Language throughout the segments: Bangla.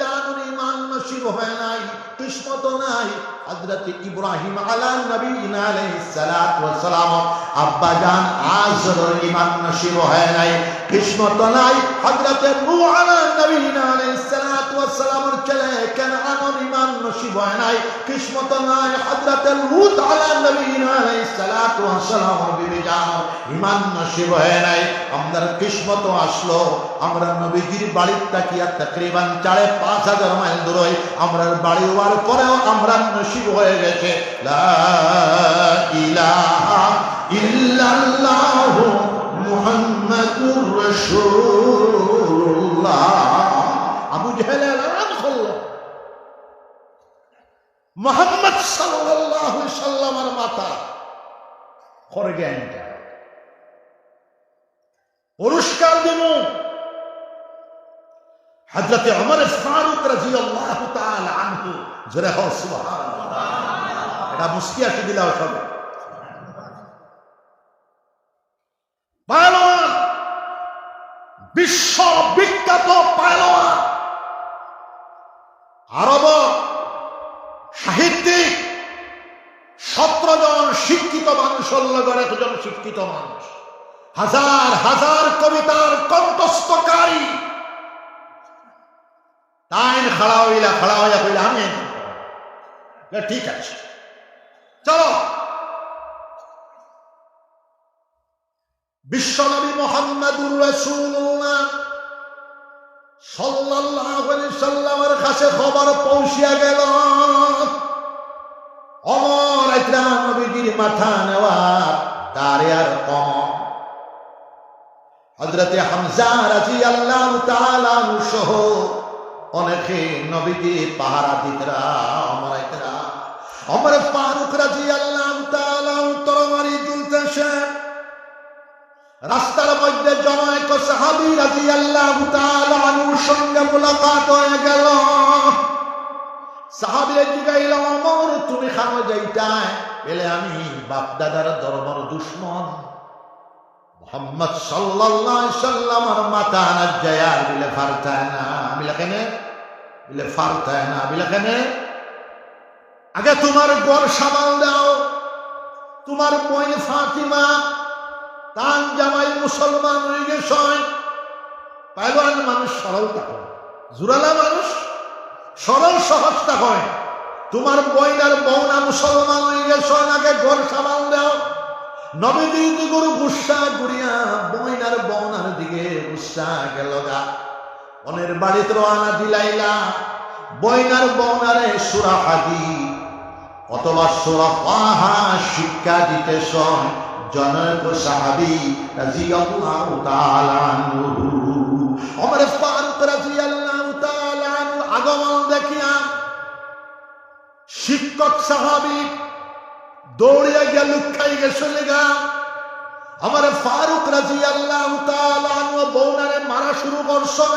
জানুর ইমান নসিব হয় নাই, কিসমত নাই। হযরত ইব্রাহিম আলা নবীনা আলাইহিস সালাতু ওয়াস সালাম, আব্বা জান সালামের ছেলে কানানের ইমান নসিব হয় নাই? কিসমত নাই হযরত লূত আলা নবীনা আলাইহিস সালাতু সালামের বিবি জান ইমান নসিব হয় নাই, আমাদের আসলো। আমরা নবীজির বাড়ির তাকিয়া তাকরিবান পাঁচ হাজার মাইল দূরে আমরা বাড়ি হওয়ার পরেও আমরা নসিব হয়ে গেছে। লা ইলাহা ইল্লাল্লাহু মুহাম্মাদুর রাসূলুল্লাহ। এলান করল মোহাম্মদ সাল্লাল্লাহু সাল্লামের মাথা খড়গে আনটা পুরস্কার দিব হযরত ওমর ফারুক রাদিয়াল্লাহু তাআলা আনহু। জোরে এটা মুস্কি আসি দিলাও সবে বিশ্ব বিখ্যাত পায়লোয়ান আরব, সাহিত্যিক সতেরো জন শিক্ষিত মানুষের লগর একজন শিক্ষিত মানুষ। হাজার হাজার কবিতার কণ্ঠস্থকারী। তাই খাড়া হইলা, খাড়া হইয়া কইলা, আমি ঠিক আছে। চলো। বিশ্বনবী মোহাম্মদুর আলাইহি সাল্লামের কাছে খবর পৌঁছিয়া গেল। অমর নবীজির মাথা নেওয়া তারে আর কম। হজরতে হামজা রাজি আল্লাহ সহ অনেকে নবীজি পাহারা দিতরা অমর অমর ফারুক রাজি আল্লাহ তরমারি ঝুলতেছে রাস্তার মধ্যে জমায়েত সাহাবী রাদিয়াল্লাহু তাআলা আনহুর সঙ্গে মুলাকাত হয়ে গেল। সাহাবী জিগাইল ওমর, তুমি খানো যাইতায় এলে আমি বাপ দাদার ধর্মর দুশ্মন। মোহাম্মদ সাল্লাল্লাহু সাল্লামের মাথা না জায়ার বিলে ফারতায় না। বিলে কেনে? বিলে ফারতায় না। বিলে কেনে? আগে তোমার গড় সামাল দাও। তোমার বই ফাতিমা তান জামাই মুসলমান হয়ে গেছে পাইলওয়ান মানুষ সরল থাকে। জুরালা মানুষ সরল সহজ থাকে। তোমার বইনার বৌনা মুসলমান হয়ে গেছে আগে ঘর সামাল দাও। নবীদের দিগুর গুসা গুড়িয়া বইনার বৌনার দিকে গুসা গেল গা। অনের বাড়িতে রানা দিলাইলা। বইনার বৌনারে সুরা হাদি অথবা সুরা পাহা শিক্ষা দিতে সয় জনক সাহাবি রাদিয়াল্লাহু তাআলা ওমর ফারুক রাদিয়াল্লাহু তাআলা আগমন দেখিয়া শিক্ষক সাহাবি দৌড়িয়া গিয়া লুকাই গেছিল গা আমার ফারুক তাআলা আনহু বউনারে মারা শুরু করছে।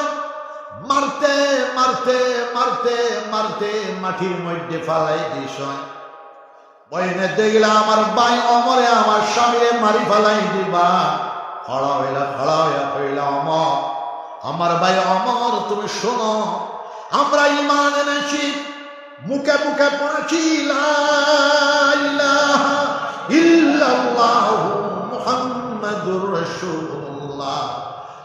মারতে মারতে মারতে মারতে মাটির মধ্যে ফালাই দিছ। বইনে দেখলা আমার বাই অমরে, আমার স্বামীরে মারি ফেলাই দিবা। খড়া হইলা খড়া হইয়া হইলা অমর, আমার ভাই অমর, তুমি শোনো, আমরা ইমান এনেছি, মুখে মুখে পড়েছি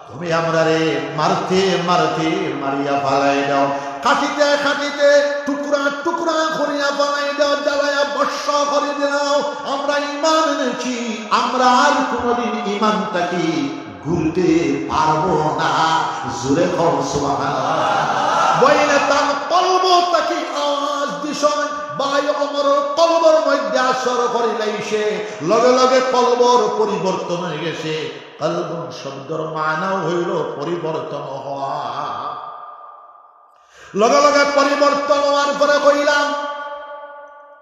তুমি আমরা রে মারতে মারতে, মারিয়া ফালাই দাও। কাটিতে কাটিতে টুকরা টুকরা করিয়া বানাই দাও জ্বালায়া বর্ষ করে দাও আমরা ইমান এনেছি, আমরা আর কোনোদিন ইমানটাকে ঘুরতে পারব না। খর বইনে তার কলব তাকে আওয়াজ বাই অমর মধ্যে আসর করিলাই সে। লগে লগে কলবর পরিবর্তন হয়ে গেছে। কলবন শব্দর মানাও হইল পরিবর্তন হওয়া। লগে লগে পরিবর্তন হওয়ার পরে কইলাম,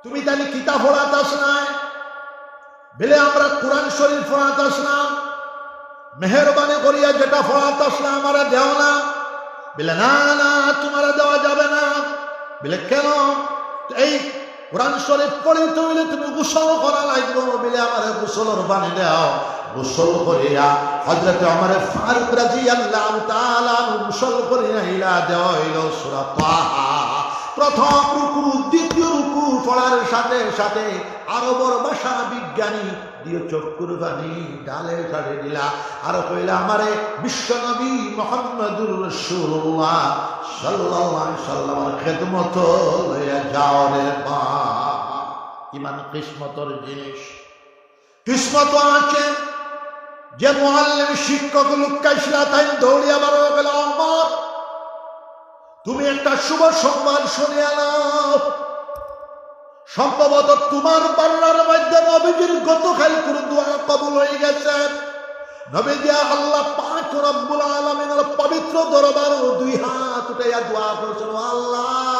তুমি তাহলে কিতাব পড়াতে আস নাই বেলে আমরা কোরআন শরীফ পড়াতে আসলাম মেহরবানি করিয়া যেটা পড়াতে আসলাম আমরা দেও না? বলে, না না, তোমার দেওয়া যাবে না। বলে, কেন? এই কোরআন শরীফ পড়ে হইলে তুমি গোসল করা লাগবে। বলে, আমার গোসলের বানি দাও। গোসল করিয়া হজরতে আমার ফারুক রাজি আল্লাহ তাআলা গোসল করিয়া হইল তাহা। প্রথম রুকু, দ্বিতীয় রুকু পড়ার সাথে সাথে আরবর ভাষা বিজ্ঞানী দিয়ে চক্ষুর বাণী ডালে সাড়ে দিলা। আর কইলা, আমারে বিশ্বনবী মোহাম্মদুর রসুল্লাহ সাল্লাল্লাহু সাল্লামের খেদমত লইয়া যাও রে মা। ইমান কিসমতর জিনিস। কিসমত আছে যে মোহাল্লের শিক্ষক লুকাইছিলা তাই দৌড়িয়া বারো গেল তুমি একটা শুভ সম্মান শুনে নাও। সম্ভবত তোমার পাল্লার মধ্যে নবীজির গতকাল করে দোয়া কবুল হয়ে গেছে। নবীজি আল্লাহ পাক রব্বুল আলামিনের পবিত্র দরবার দুই হাত উঠাইয়া দোয়া করেছেন আল্লাহ।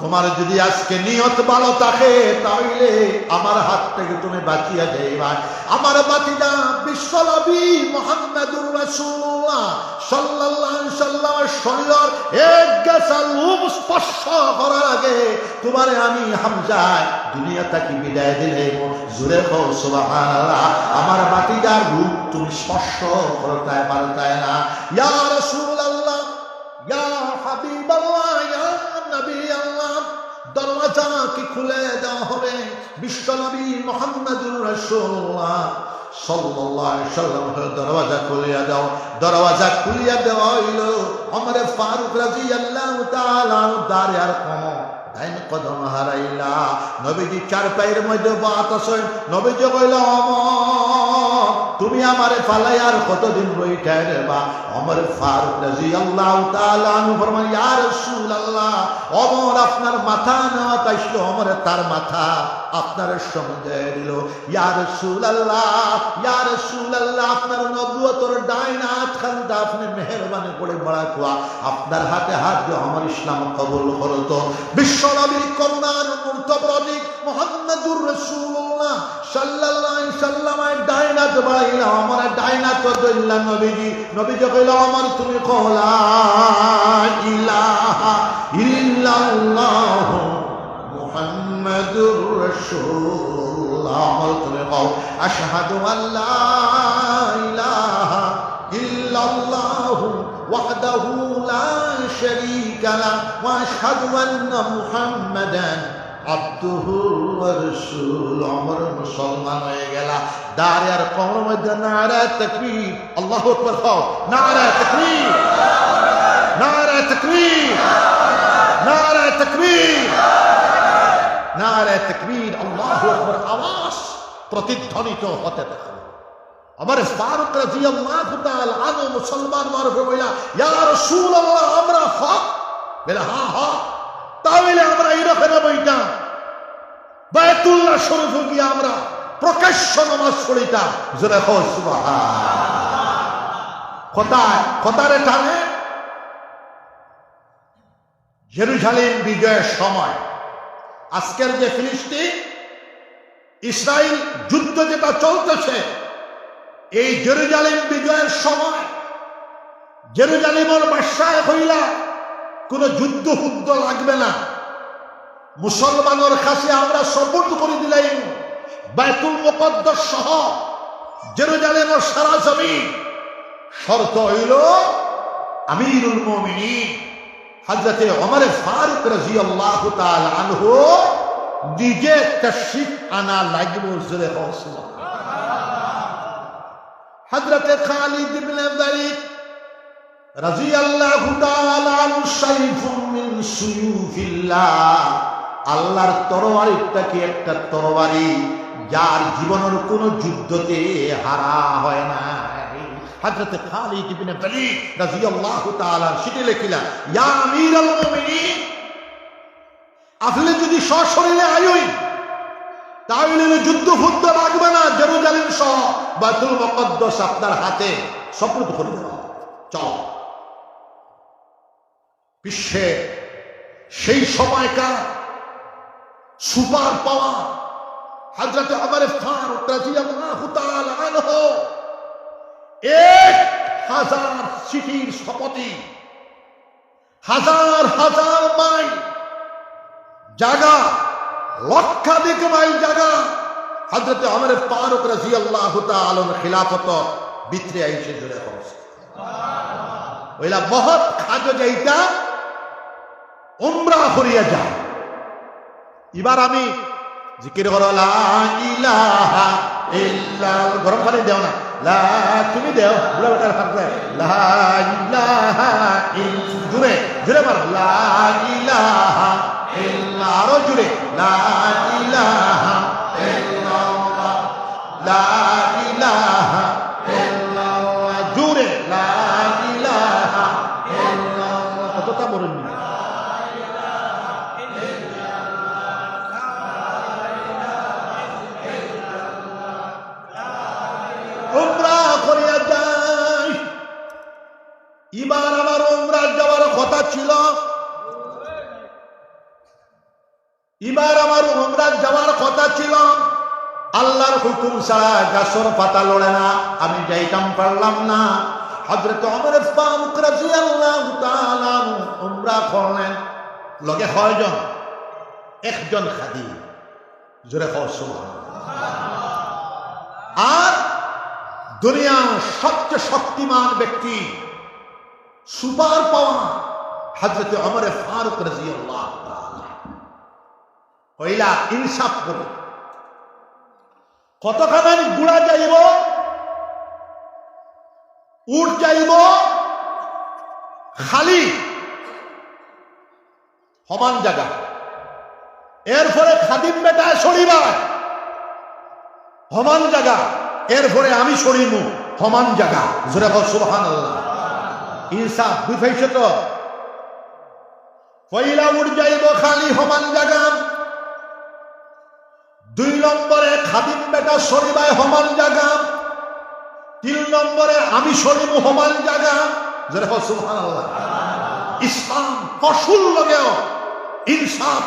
তোমার যদি আজকে নিয়ত ভালো থাকে, তাহলে আমার হাত থেকে তুমি বাঁচিয়ে দেবা আমার বাতিদা বিশ্বনবী মোহাম্মদুর রাসূলুল্লাহ সাল্লাল্লাহু আলাইহি এক গাছা স্পর্শ করার আগে তোমারে আমি হামজায় দুনিয়া বিদায় দিলে জুড়ে হো সুবহানাল্লাহ। আমার বাতিদার রূপ তুমি স্পর্শ করতে পারতে না। ইয়া রাসূলুল্লাহ, ইয়া হাবিবাল্লাহ দরওয়াজা কি খুলে দেওয়া হবে বিশ্বনবী মোহাম্মদুর সাল্লাম দরওয়াজা খুলিয়া দেওয়া হইল। আমার ফারুক রাজি আল্লাহ দারে আর কম। ডাইন কদম হারাইলা। নবীজি চার পায়ের মধ্যে বাতাস নবীজি কইল, অমর, তুমি আমারে ফালাই আর কতদিন রইটা রে বা অমর ফারুক রাদিয়াল্লাহু তাআলা আনহু ফরমান ইয়া রাসূলুল্লাহ, অমর আপনার মাথা নেওয়া তাইছিল অমর তার মাথা। আপনার সঙ্গে দিল, ইয়া রাসূলুল্লাহ ইয়া রাসূলুল্লাহ, আপনার নবুয়তর ডাইন হাত খানটা আপনি মেহেরবানি করে বড়া কোয়া আপনার হাতে হাত দিয়ে আমার ইসলাম কবল করো তো। বিশ্বনবীর করুণার মূর্ত প্রতীক মোহাম্মদুর রাসূলুল্লাহ সাল্লাল্লাহু আলাইহি সাল্লামের ডাইন হাত বাড়াইলা, আমার ডাইন হাত দইলা নবীজি। নবীজি কইল, আমার তুমি কলা ইলাহা ইল্লাল্লাহ মুহাম্মাদুর রাসূলুল্লাহ আমার তুমি কও আশহাদু আল্লা ইলাহা ইল্লাল্লাহ وحده لا شريك له واشهد ان محمدا আব্দুহু ওয়া রাসূল আমার মুসলমান হয়ে গেলা দাঁড়ে আর কমর মধ্যে নারা তাকবীর আল্লাহু আকবার খাও নারা তাকবীর নারা তাকবীর নারা তাকবীর নারা তাকবীর, আল্লাহু আওয়াজ প্রতিধ্বনিত হতে থাকে। আমার ফারুক রাদিয়াল্লাহু তাআলা আনহু মুসলমান মারফে বইলা, ইয়া রাসূলুল্লাহ, আমরা হক। বলে হ্যাঁ হক তাহলে আমরা এরকম বইটা, বায়তুল্লাহ শরীফ গিয়ে আমরা প্রকাশ্য নামাজ পড়িতাম। জোরে হো কোথায়? কোথারে টানে? জেরুজালেম বিজয়ের সময়। আজকের যে ফিলিস্তিন ইসরায়েল যুদ্ধ যেটা চলতেছে, এই জেরুজালিম বিজয়ের সময়, জেরুজালেমের বাসায় হইলা কোনো যুদ্ধ হুদ্ধ লাগবে না। মুসলমানের কাছে আমরা সপোর্ট করে দিলাম, বাইতুল মুকদ্দাস সহ জেরুজালেমের সারা জমি শর্ত হইল, আমিরুল মুমিনিন। হযরতে ওমর ফারুক রাদিয়াল্লাহু তাআলা আনহু নিজে তাশরিফ আনা লাগবে জোরে হওয়া হযরতে খালিদ ইবনে ওয়ালিদ রাদিয়াল্লাহু তাআলা আনহু সাইফুম মিন সুয়ুফিল্লাহ। আল্লাহর তরবারিটা কি একটা তরবারি যার জীবনের কোন যুদ্ধতে হারা হয় না। হযরত খালিদ ইবনে ওয়ালিদ রাদিয়াল্লাহু তাআলা সেটি লেখিলা ইয়া আমিরুল মুমিনিন, আপনি যদি সশরীরে আয়ুই তাহলে যুদ্ধ ফুদ্ধ লাগবে না, জেরুজালিম সহ বাতুল মকদ্দস আপনার হাতে সপ্রত করে দেওয়া চল। বিশ্বে সেই সময়কার সুপার পাওয়ার হজরত আমার ফারুক রাদিয়াল্লাহু তাআলা আনহু এক হাজার সিটির স্থপতি হাজার হাজার মাইল জায়গা লক্ষাধিক মাইল জায়গা হজরত আমার ফারুক রাদিয়াল্লাহু তাআলা খিলাফত ভিতরে আইছে জুড়ে ওইলা মহৎ খাদ্য যেইটা উমরা করিয়া যায়। এবার আমি জিকির করো লা ইলাহা ইল্লাল গরম পানি দেও না। লা, তুমি দেও। বুড়া বেটার হাতে লা, ইলাহা ইল জুড়ে জুড়ে মার। লা, ইলাহা আরও জুড়ে। লা, ইলাহা আমার উমরা যাওয়ার কথা ছিল। এবার আমার উমরা যাওয়ার কথা ছিল। আল্লাহর হুকুম ছাড়া গাছর পাতা লড়ে না। আমি যাইতাম পারলাম না। হজরত অমর ফারুক রাদিয়াল্লাহু তাআলা উমরা করলেন। লগে কয়জন? একজন খাদি। জোরে খাও আর দুনিয়ার সবচেয়ে শক্তিমান ব্যক্তি সুপার পাওয়া হজরত অমর ফারুক রাজিয়াল্লাহ কইলা, ইনসাফ করো। কতখানি গুড়া যাইব? উঠ যাইব? খালি? সমান জায়গা। এরপরে খাদিম বেটা সরিবার সমান জায়গা। এরপরে আমি সরিমু। সমান জায়গা। জোরে বল সুবহান আল্লাহ ইনসাফ দুই পয়লা উঠ যাইব খালি সমান জায়গা দুই নম্বরে খাদিম বেটা সরিবায় সমান জায়গা তিন নম্বরে আমি জায়গা জোরে বল সুবহান আল্লাহ ইসলাম ফসুল লগেও ইনসাফ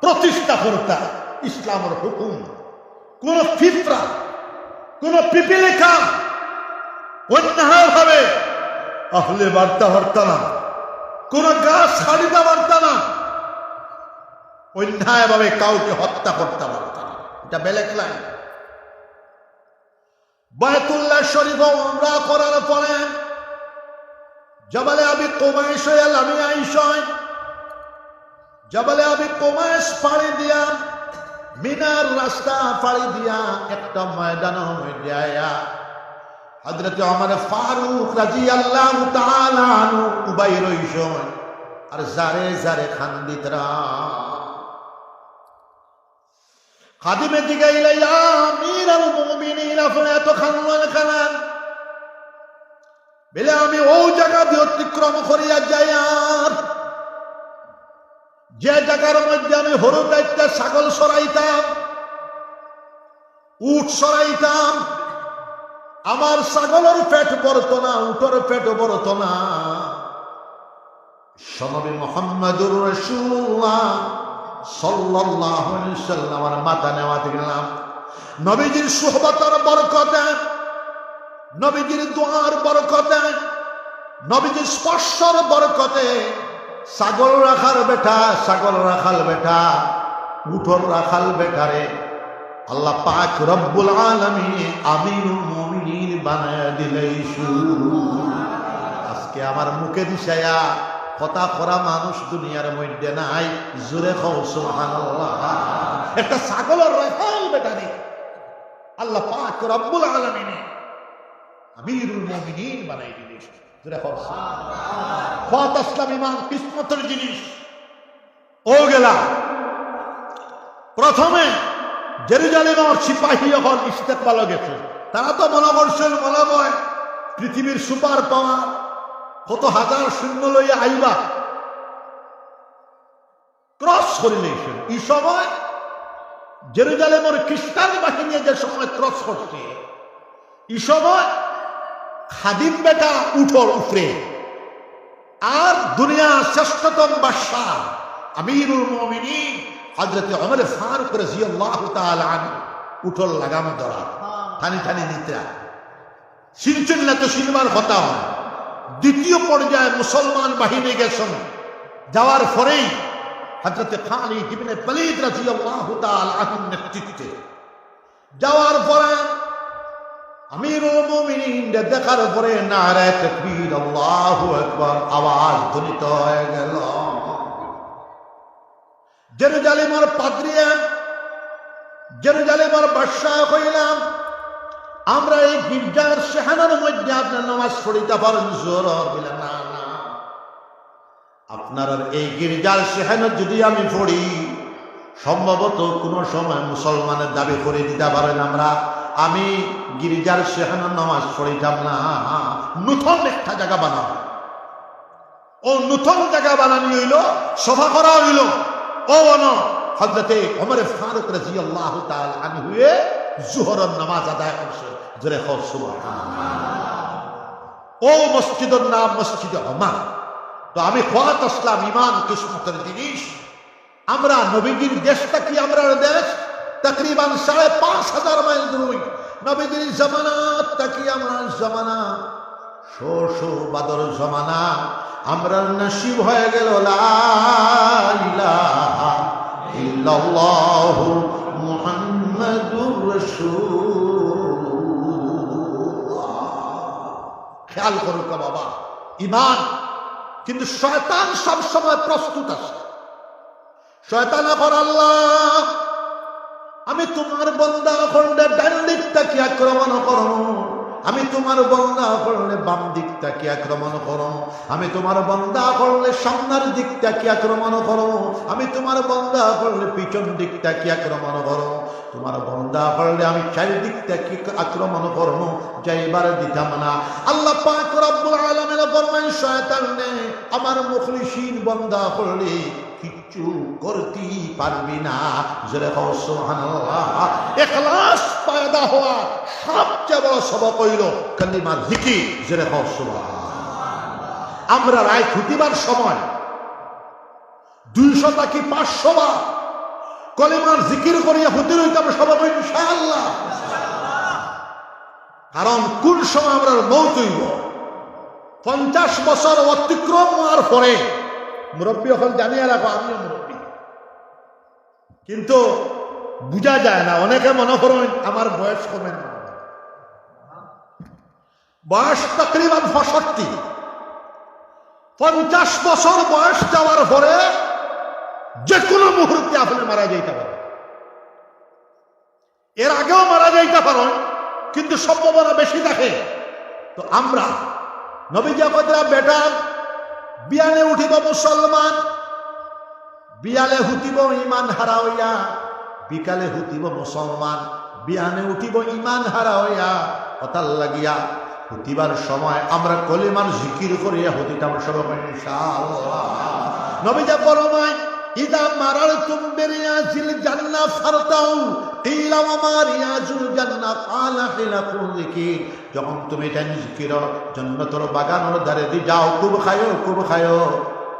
প্রতিষ্ঠা করতা ইসলামের হুকুম। কোন ফিতরা, কোন পিপিলিকা অন্যায় ভাবে আহলে বার্তা বার্তা না। কোন গাছ ছাড়িতে পারতা না। অন্যায় ভাবে কাউকে হত্যা করতে পারত না। এটা বেলেগ লাইন বায়তুল্লাহ শরীফ আমরা করার পরে জবালে আমি কোমাইশ হইয়াল আমি আইসয় জবালে আমি কোমাইশ পাড়ি দিয়া, মিনার রাস্তা পাড়ি দিয়া একটা ময়দান মধ্যে আয়া হজরত আমার ফারুক রাজি আল্লাহ উবাই রইস আর জারে জারে খান্দিতরা। খাদিমে জিগাইলা, ইয়া আমিরাল মুমিনিন আপনি এত খানওয়ান খানান? বেলে, আমি ও জায়গা দিয়ে অতিক্রম করিয়া যাই আর। যে জায়গার মধ্যে আমি হরুদ একটা ছাগল সরাইতাম, উট সরাইতাম আমার ছাগলের পেট পড়ত না, উটর পেট পড়ত না। সনবী মোহাম্মদুর রসুল্লাহ সাল্লাল্লাহু আলাইহি সাল্লামের মাথা নেওয়াতে গেলাম নবীজির সুহবতের বরকতে, নবীজির দোয়ার বরকতে, নবীজির স্পর্শর বরকতে, ছাগল রাখার বেটা, ছাগল রাখাল বেটা উঠর রাখাল বেটারে আল্লাহ পাক রব্বুল আলামিন আমিরুল মুমিনিন বানায় দিলেই আজকে আমার মুখে দিশায়া কথা করা মানুষ দুনিয়ার মধ্যে নাই, জোরে একটা ছাগলের রাখাল বেটারে আল্লাহ পাক রব্বুল আলামিন আমিরুল মুমিনিন বানাই দিলেন জোরে খত আসলাম ইমান কিসমতের জিনিস। ও গেলা প্রথমে জেরুজালেমের সিপাহী যখন ইস্তেকবাল গেছে। তারা তো মনে করছেন মনে হয় পৃথিবীর সুপার পাওয়ার, কত হাজার শূন্য লইয়া আইবা। ক্রস করিলেছেন এই সময় জেরুজালেমের খ্রিস্টান বাহিনী যে সময় ক্রস করছে, এই সময় খাদিম বেটা উঠোর উপরে। আর দুনিয়া শ্রেষ্ঠতম বাদশাহ আমিরুল মুমিনিন হযরত ওমর ফারুক রাদিয়াল্লাহু তাআলা উঠল লাগাম ধরা থানি থানি নিতে সিনচুন না তো সিনবার কথা দ্বিতীয় পর্যায়ে মুসলমান বাহিনী গেছেন। যাওয়ার পরেই হযরত খালিদ ইবনে ওয়ালিদ রাদিয়াল্লাহু তাআলা নেতৃত্বে। যাওয়ার পরে আমিরুল মুমিনিন দেখার পরে নারায় তাকবীর, আল্লাহু আকবার, আওয়াজ ধ্বনিত হয়ে গেল। জেরুজালেমের পাদ্রিয়ান জেরুজালেমের বাদশাহ হইলাম। আমরা এই গির্জার সেহানার মধ্যে আপনার নামাজ পড়িতে পারেন, জোর বলে না না। আপনার এই গির্জার সেহানো যদি আমি পড়ি, সম্ভবত কোনো সময় মুসলমানের দাবি করে দিতে পারেন আমরা। আমি গির্জার সেখানে নামাজ পড়িতাম না। নূতন একটা জায়গা বানাবো। ও নূতন জায়গা বানানি হইল, সভা করা হইল। অন হজরতে অমরে ফারুক রাজি আল্লাহ আমি হয়ে জুহরের নামাজ আদায় করছে। জোরে হর ও মসজিদের নাম মসজিদে অমার তো আমি খোয়াত আসলাম ইমান কিসমতের জিনিস। আমরা নবীজির দেশটা কি আমরা দেশ? তকরিবান সাড়ে পাঁচ হাজার মাইল দূর। নবীজির জমানা তাকি আমরা জমানা, শো শো বাদর জমানা। আমরা নসিব হয়ে গেল খেয়াল করুক বাবা ইমান কিন্তু শয়তান সব সময় প্রস্তুত আছে। শয়তান এখন আল্লাহ, আমি তোমার বন্দা করলে ডান কি আক্রমণ করো। আমি তোমার বন্দা করলে বাম দিকটা কি আক্রমণ করো? আমি তোমার বন্দা করলে সামনের দিকটা কি আক্রমণ করো? আমি তোমার বন্দা করলে পিছন দিকটা কি আক্রমণ করো? তোমার বন্দা করলে আমি চারিদিকটা কি আক্রমণ করব? যাইবার দিতাম না। আল্লাহ পাক রব্বুল আলামিন ফরমান শয়তান নে আমার মুখলিসিন বন্দা করলে কিচ্ছু করতে পারবি না। জোরে হও সুবহানাল্লাহ। ইখলাস পয়দা হওয়া সবচেয়ে বড় সবক হইল কালিমা জিকির, জোরে আমরা রায় খুঁটিবার সময় দুইশো কি পাঁচশো বার কলিমার জিকির করিয়া হতে রইতাম সবাই ইনশাআল্লাহ। কারণ কোন সময় আমরা মৌত হইব? পঞ্চাশ বছর অতিক্রম হওয়ার পরে মুরব্বী হল জানিয়ে রাখো, আমিও মুরব্বী। কিন্তু বুঝা যায় না। অনেকে মনে করেন, আমার বয়স কমে না। বয়স তকরিবান পঁয়ষট্টি। পঞ্চাশ বছর বয়স যাওয়ার পরে যে কোনো মুহূর্তে আপনি মারা যাইতে পারেন। এর আগেও মারা যাইতে পারেন, কিন্তু সম্ভাবনা বেশি থাকে। তো আমরা নবীজা কদরা বেটা বিয়ালে উঠিব মুসলমান, বিয়ালে হুতিব ইমান হারা হইয়া বিকালে হুতিব মুসলমান বিহানে উঠিব ইমান হারা হইয়া, হতাল লাগিয়া, হুতিবার সময় আমরা কলিমার জিকির করিয়া হতিতাম সবাই নবীজা ফরমায়, ইদা মারার তুমবে রিয়াজিল জান্না ফারতাউ ইলা মার রিয়াজুল জান্না কালা হিলা কুযিকি যখন তুমি এটা জিকির জান্নাতের বাগানের ধারে দি যাও, খুব খায়ো খুব খায়ো।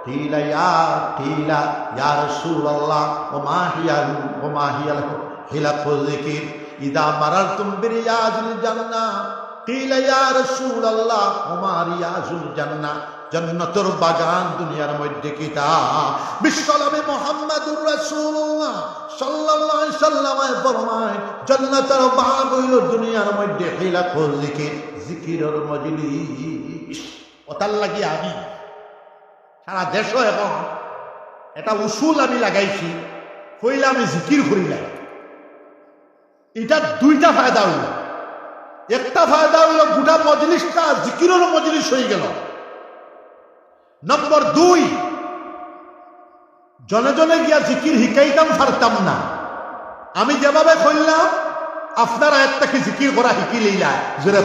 কিলা ইয়া রাসূলুল্লাহ, ওয়া মা হিয়া ওয়া মা হিয়া হিলা কুযিকি ইদা মারার তুমবে রিয়াজিল জান্না কিলা ইয়া রাসূলুল্লাহ, ওয়া মা রিয়াজুল জান্না। জন্নতর বাগান দুনিয়ার মধ্যে কিতা বিশ্বনবী মোহাম্মদুর রাসূলুল্লাহ সাল্লাল্লাহু আলাইহি ফরমায়, জান্নাতের বাগ হইল দুনিয়ার মধ্যে হিলাকুল জিকির, জিকিরের মজলিস। ওতার লাগি আমি সারা দেশও এখন এটা উসুল আমি লাগাইছি, কইলে আমি জিকির করিলাই এটা দুইটা ফায়দা হইল। একটা ফায়দা হইল, গোটা মজলিসটা জিকিরের মজলিস হয়ে গেল। নম্বর দুই, জনে জনে গিয়া জিকির শিকাইতাম পারতাম না। আমি যেভাবে করলাম আপনারা একটাকে জিকির করা শিকি লইলা। জোরে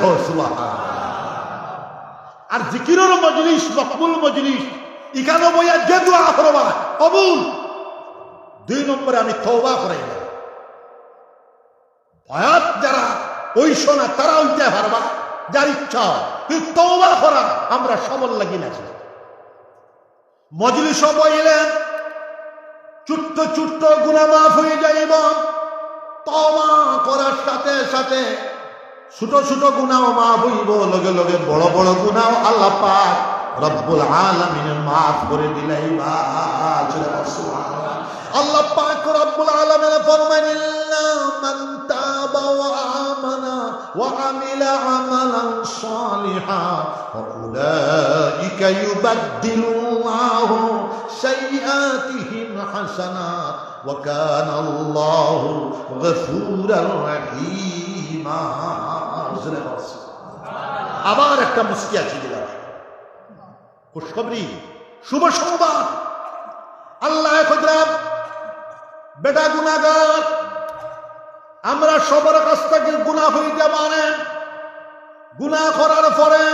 আর জিকিরের মজলিস, মকবুল মজলিস ইখানো বইয়া যে করবা কবুল। দুই নম্বরে আমি তওবা করাইলাম ভয়াত যারা ওই শোনা তারা উঠতে পারবা, যার ইচ্ছা তওবা করা আমরা সবল লাগি না মজলিস বইলেন ছোট্ট ছোট্ট গুণা মাফ হয়ে যাইব তওবা করার সাথে সাথে ছোট ছোট গুণাও মাফ হইব, লগে লগে বড় বড় গুণাও আল্লাহ পাক রব্বুল আলামিনের মাফ করে দিলাই আল্লাহ পাক রব্বুল আলামিন ফরমান ইল্লা মান তাবা ওয়া আমানা ওয়া আমিলা আমালান সালিহা ফাউলাইকা ইউবাদদিলুল্লাহু সাইয়্যাতিহিম হাসানাত ওয়া কানা আল্লাহু গফুরার রহিমা আবার একটা মুস্কি আছে খুশখবরি, শুভ সংবাদ। আল্লাহ খুদরাম বেটা গুনাগার আমরা সবার কাছ থেকে গুণা হইতে পারেন গুণা করার পরে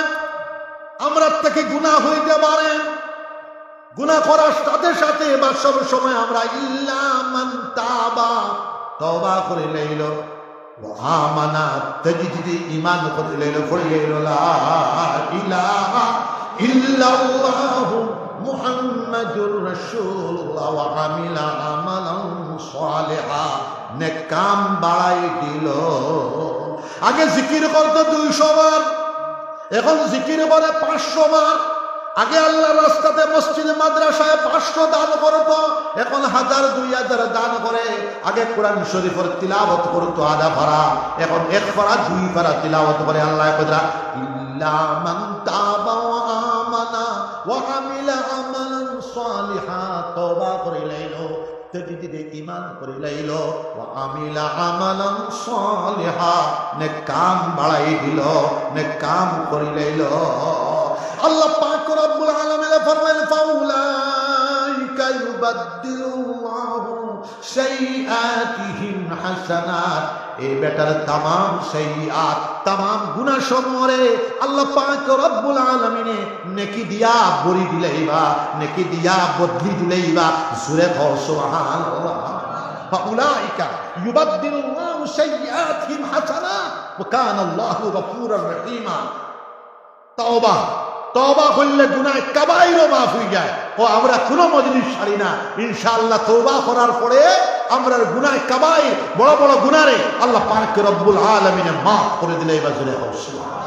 আমরা থেকে গুণা হইতে পারেন গুণা করার সাথে সাথে বা সব সময় আমরা ইল্লামান তাবা তবা করে লইল। আমানা তেজি ইমান করে লইল করে লইল ইলাহা ইল্লাল্লাহু মুহাম্মাদুর রাসূলুল্লাহ ওয়া আমিলা আমালান সালিহা। নেক কাম বাড়াই দিল। আগে জিকির করতো দুইশো বার, এখন জিকির করে পাঁচশো বার। আগে আল্লাহ রাস্তাতে মসজিদে মাদ্রাসায় পাঁচশো দান করতো, এখন হাজার, দুই হাজার দান করে। আগে কোরআন শরীফের তিলাবত করতো আধা ফারা এখন এক ফারা দুই ফারা তিলাবত করে আল্লাহ কদরা ইল্লা মান তাবা ওয়া আমানা ওয়া আমিলা আমালান সালিহা, তওবা করে লাইলো, তেজিদিদে ইমান করে লাইল আমিলা আমালান সালিহা নে কাম বাড়াই দিল নে কাম করে লাইল। আল্লাহ পাক রব্বুল আলামিন ফরমান ফাউলাইকা ইউবাদদিলুল্লাহু সাইয়্যাতিহিম হাসানাত। এই বেটার তামাম সাইয়্যাত তামাম গুনাহ সমূহরে আল্লাহ পাক রব্বুল আলামিনে নেকি দিয়া বরি দিলাইবা নেকি দিয়া বদলি দিলাইবা জুরে কও সুবহানাল্লাহ فأولئك يبدل الله سيئاتهم حسنات وكان الله غفورا رحيما তওবা তওবা করলে গুনায় কাবাইরও মাফ হয়ে যায়। ও, আমরা কোনো মজলিস ছাড়ি না। ইনশাআল্লাহ তোবা করার পরে আমরা গুনায় কাবাই বড় বড় গুনারে আল্লাহ পাক রব্বুল আলমিনে মাফ করে দিলে এবার জুড়ে